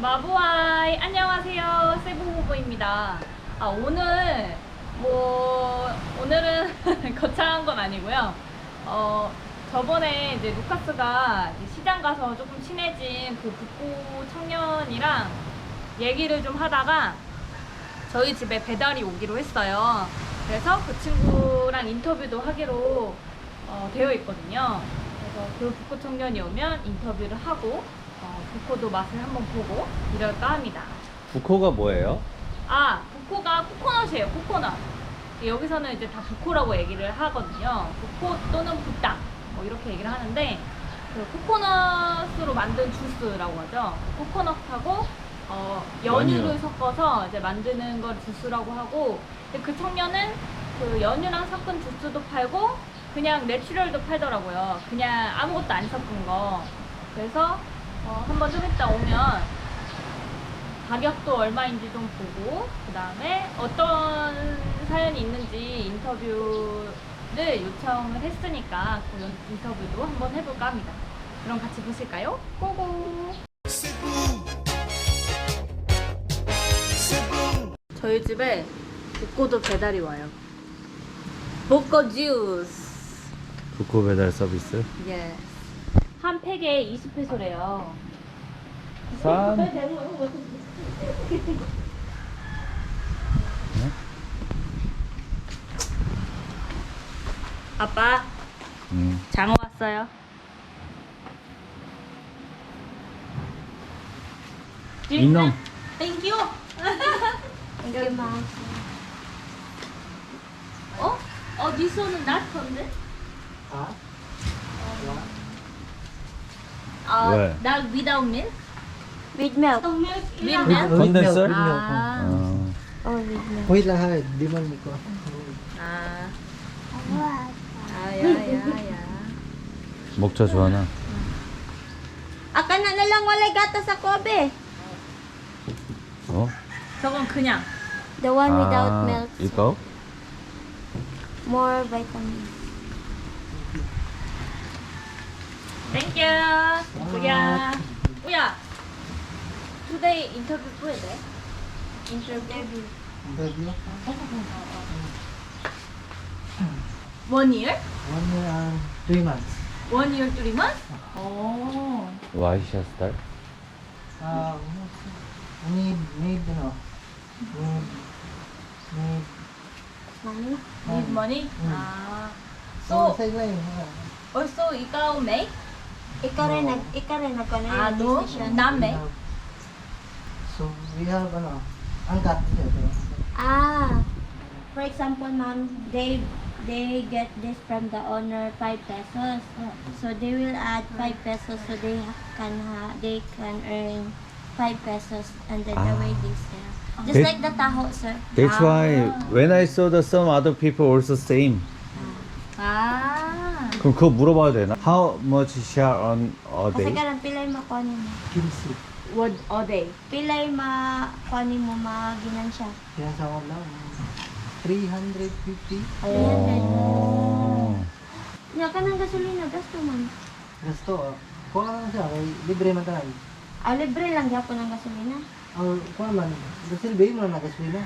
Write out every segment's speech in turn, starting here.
마부아이 안녕하세요 세부 후보입니다. 아 오늘 뭐 오늘은 거창한 건 아니고요. 어 저번에 이제 루카스가 시장 가서 조금 친해진 그 북구 청년이랑 얘기를 좀 하다가 저희 집에 배달이 오기로 했어요. 그래서 그 친구랑 인터뷰도 하기로 어, 되어 있거든요. 그래서 그 북구 청년이 오면 인터뷰를 하고 어, 북코도 맛을 한번 보고 이럴까 합니다. 부코가 뭐예요? 아, 북코가 코코넛이에요, 코코넛. 여기서는 이제 다 북코라고 얘기를 하거든요. 북코 또는 북당 뭐 이렇게 얘기를 하는데 그 코코넛으로 만든 주스라고 하죠. 코코넛하고 어, 연유를 연유. 섞어서 이제 만드는 걸 주스라고 하고 근데 그 청년은 그 연유랑 섞은 주스도 팔고 그냥 내추럴도 팔더라고요. 그냥 아무것도 안 섞은 거. 그래서 어, 한번 좀 이따 오면 가격도 얼마인지 좀 보고 그 다음에 어떤 사연이 있는지 인터뷰를 요청을 했으니까 그 연- 인터뷰도 한번 해볼까 합니다. 그럼 같이 보실까요? 고고! 저희 집에 복고도 배달이 와요. 복고 주스. 부코 배달 서비스. 예. 한 팩에 20페소래요. 싼. 아빠, 음. 장어 왔어요. 이놈. Thank you. Thank you, ma'am. 어? 어, this one not 건데? 어, 왜? not without milk? With milk. With With- milk? with Condenser? milk, with milk, oh. 아, 어. Oh, with milk. Wait lang ha, di man ko. 아, What? 아야야야. 먹자 좋아나. Aka na na lang walay gata sa Kobe. 어? 저건 그냥. The one without 아, milk. 이거? More vitamin. Thank you. 우야. 우야. Today 인터뷰 돼? 인터뷰. Interview. One year? One year and three months. One year, three months? 오. 와이샤 스타일? Ah, need, need, ano, need, need, Money? Need money? Mm. 아. so, ah. also ikaw make? Ikaw rin nag ikaw rin nag ano Ah, yung no? decision. Na We make? have- So, we have, ano, angkat dito. Ah. For example, ma'am, they they get this from the owner 5 pesos. So they will add 5 pesos so they ha- can ha they can earn 5 pesos and then the Ah. way they sell. Just That- like the taho, sir. That's 아. why when I saw the some other people also same. 아. 그럼 그거 물어봐도 되나? How much share on a Kasi day? karang pilay makunin mo. Kinsi. What a day? Pilay makunin mo maginan siya. Kaya sa ako lang, 350. 어. Nya ka ng gasolina, gasto man. Gusto, ah. Kuha lang siya, kay libre man tanan. Ah, libre lang gyapon ang gasolina. Ang kuha man, gasilbi mo na gasolina.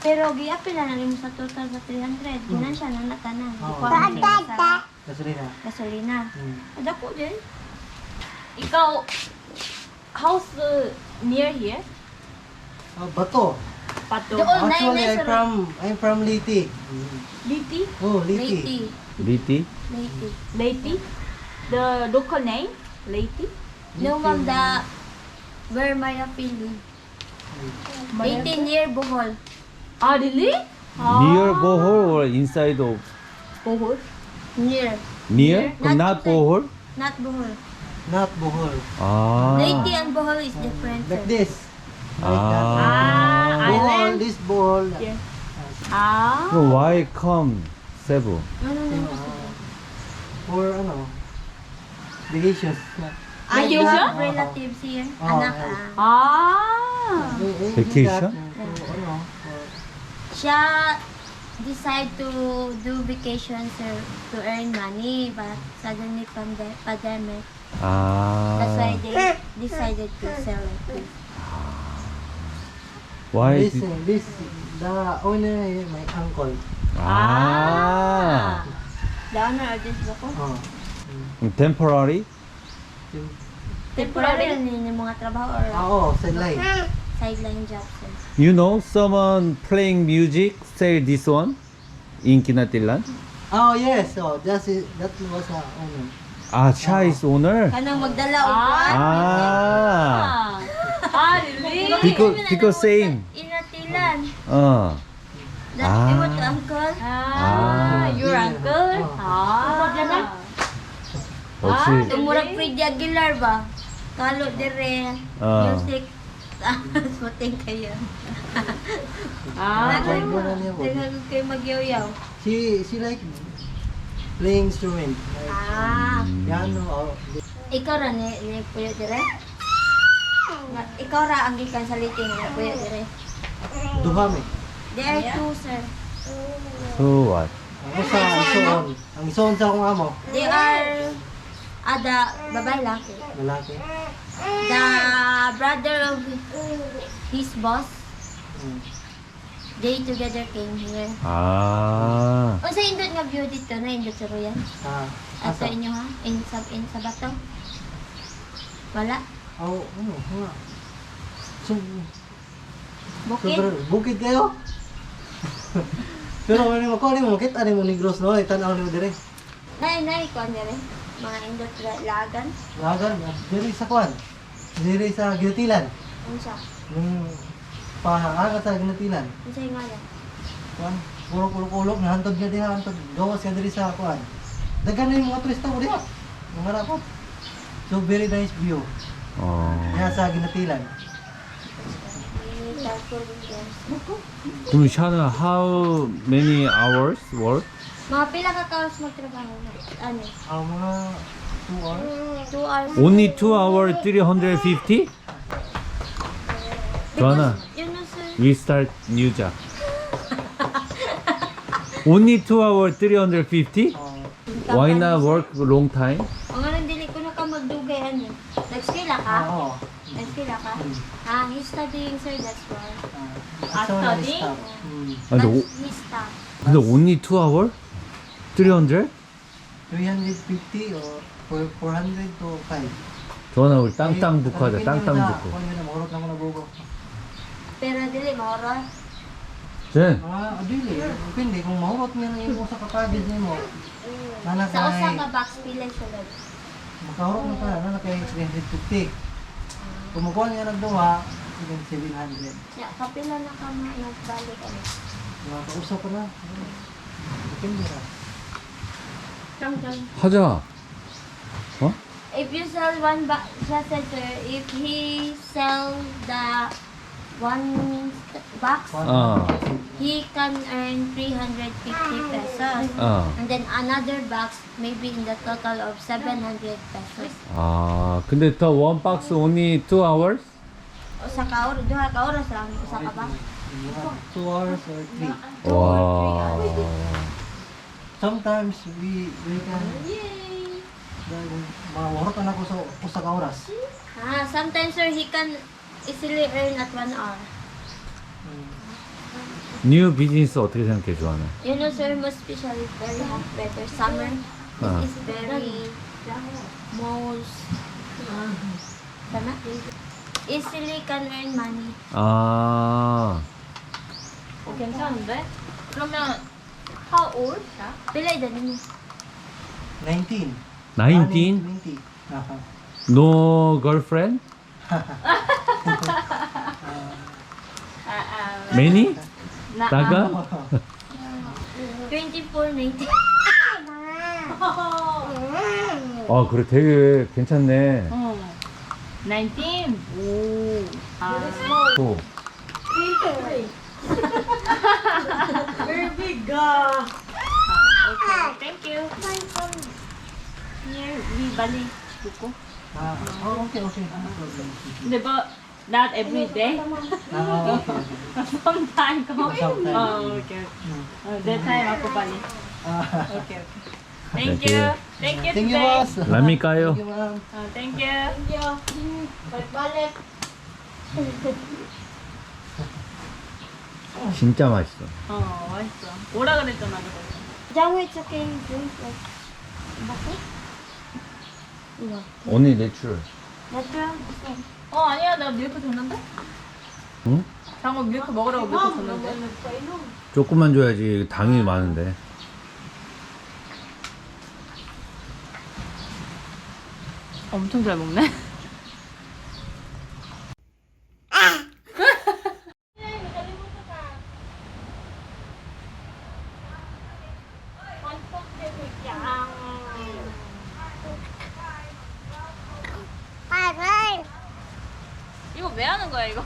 Pero giapil na lang mo sa total sa 300. Ginan siya nang natanan. Oo. Ikuha mo siya sa Gasolina. Gasolina. Mm. Dako din. Ikaw, how's uh, near here? Oh, uh, Bato. Actually, oh, I'm from, I'm from Liti. Liti? Oh, Liti. Liti. Liti. Liti. The local name? Liti. No, ma'am, the... Where my Pili. 18 near Bohol. Ah, really? Ah. Near Bohol or inside of Bohol? Near. Near? From not, Bohol? Not Bohol. Not Bohol. Ah. Leyte and Bohol is different. Like this. Ah. Like ah, ah. ah. Bohol, this ball. Yeah. Ah. So why come Cebu? No, no, no. For ano? Vacations. Are Ah, vacation. Relatives here. Oh, Anak. Ah. ah. Vacation? Ano? Siya decide to do vacation sir to earn money but suddenly pande- pandemic That's why 아. they decided to sell it. too. Why? This, Did, uh, this, the owner, eh, my uncle. 아. The owner of this bako, Oh. Temporary? Yung, temporary lang yun yung mga trabaho or ah, oh, sideline. sideline jobs. eh. You know someone playing music say this one? in Kinatilan? Oh, yes. Oh, that's it. That was a owner. 아, Cha is owner? Kanang magdala og Ah. kuwan. 아. 아, really? Because, because same. Inatilan. 어. That Ah. ah. what uncle? 아, your uncle? 아. 역시. Tumurag Freddy Aguilar ba? Kalo dire. Ah. Music. Ah, Suting kayo. 아. Like, wala niya po. Tingnan kayo magyaw-yaw. She, she like playing instrument. Like Ah. piano or Ikaw ra ni, ni Puyo dire? Ikaw ra ang gikan sa liting ni Puyo dire. duha me. There are two, sir. So what? Ang isa, ang isuon. Ang isuon sa akong amo. They are ada babae laki. Lalaki. The brother of his boss, they together came here. 아. Unsa indot nga view dito na indot sa Royan? Ah, sa asa? inyo ha? In sa in sa bato? Wala. Oh, ano, nga. So, Bukid. bukid kayo. Pero ano mo ko, ano mo, kita ano mo negros no, itanaw mo dire. Nay nay ko dire. Mga indot la- lagan. Lagan, dire sa kwan. Dire sa ginatilan. Unsa? Yung pahangagat sa ginatilan. Unsa yung ngalan? Kwan, puro kulok-kulok na hantod nga diha, hantod gawas ka dire sa kwan. Daghan na yung mga turista mo diha. Mga rapot. So very nice view. 어. Diha sa ginatilan. 그럼 샤는 how many hours work? Mga pila ka kaos magtrabaho na? Ano? Ang mga 2 hours. Two hours. Only 2 hour 350? Joanna, Yun na sir. we start new job. Only 2 hour 350? Oh, Why not work long time? Ang ano, dili ko na ka magdugay ano. Nag-skila ka? ah, oo. Nag-skila ka? Ah, he's studying sir, that's why. Ah, so study? nice stuff. Mm. 근데, But 오, he's stuck. 근데 only 2 hour? 300? 350 or four- 400 to 5. 조하나 우리 땅땅 북 하자 땅땅 북 Kung yun, mahurot na ko na bugo. Pero dili, maura. 젠 Ah, adili. Depende kung mahurot niya na yung sa kapagid niya mo. Nana Sa usa kay, ka box pila sa loob. makahurot na ka, nana kay 350. Kung makuha niya nagduwa, even 700. Ya, kapila na ka ma nagbalik ano. Mga kausap pa na. Depende na. 하자 어? If you sell one said sir, if he sell the one box, 어. he can earn 350 pesos. 어. And then another box, maybe in the total of 700 pesos. 아 근데 더 one box only 2 hours? Usa ka oras, duha ka oras lang, usa ka box. Mga 2 hours or 3. 와 Sometimes we we can Yay! dahil mga mahurot na ako sa usa ka oras. Ah, sometimes sir, he can easily earn at one hour. Mm. 뉴 비즈니스 어떻게 생각해 조하나? You know sir, most especially very hot weather. Summer, it Ah. is very most sana? Easily can earn money. 아 어, 괜찮은데? 그러면 how old? siya? Pila edad niyo? 19. 19? 20. Aha. No girlfriend? 아, 아, Many? 나, 나가? 24, 19. 아 그래 되게 괜찮네 어. 19? 오. 아, 또 okay. Thank you. Here, we bali. Buko. Ah, oh, okay, okay. No problem. Di ba, not every day? Ah, okay. Sometime ko. Sometime. Oh, okay. Mm. Oh, that time ako bali. Ah, Okay, okay. Thank Thank you. you. Thank you Thank you, today. boss. Let me 까요. Thank you, ma'am. 아, thank you. Balik. 진짜 맛있어. 어, 맛있어. 뭐라 그랬잖아, 그거. Okay. Drink like. Bakit? Iba. 언니 내추럴. 어, 아니야. 내가 밀크 줬는데? 응? 장어 밀크 먹으라고 밀크 줬는데? 조금만 줘야지 당이 많은데. 엄청 잘 먹네. 이거 왜 하는 거야, 이거?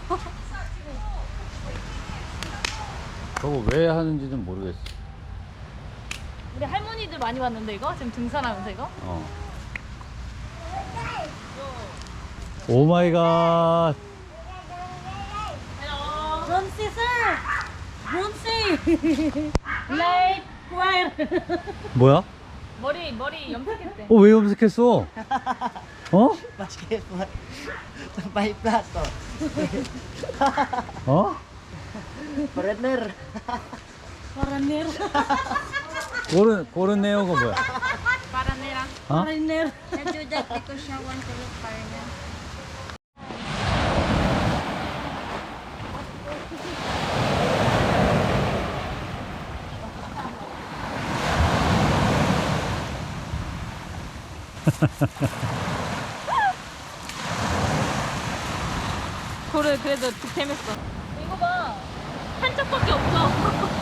저거 왜 하는지는 모르겠어. 우리 할머니들 많이 왔는데, 이거? 지금 등산하면서 이거? 어. 오 마이 갓. Bronzy, sir! Like, where? 뭐야? 머리, 머리 염색했대. 어, 왜 염색했어? 어? Basket, Sampai plato. 어? Partner. Foreigner. 고른, 고른네요가 뭐야? 어? To look foreigner. 그래, 그래도 재밌어. 이거 봐. 한 짝밖에 없어.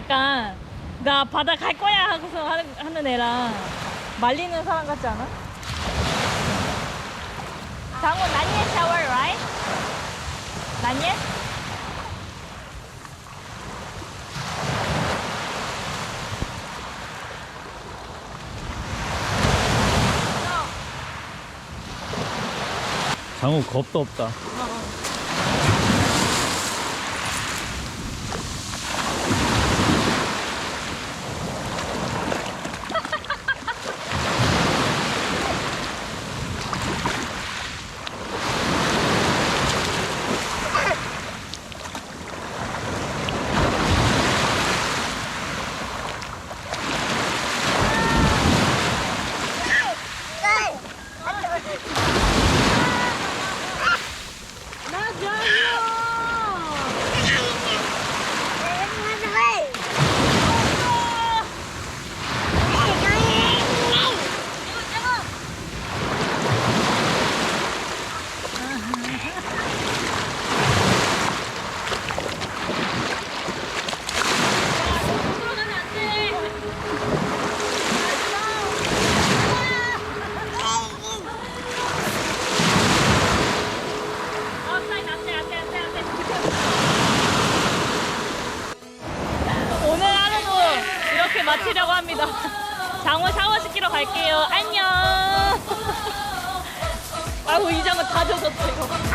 약간 나 바다 갈 거야 하고서 하는, 하는 애랑 말리는 사람 같지 않아? 장훈 난예 샤워, right? 난예? 장우 겁도 없다. 오늘 하루도 이렇게 마치려고 합니다. 장어 샤워시키러 갈게요. 안녕. 아이고 이 장어 다 젖었어 이거.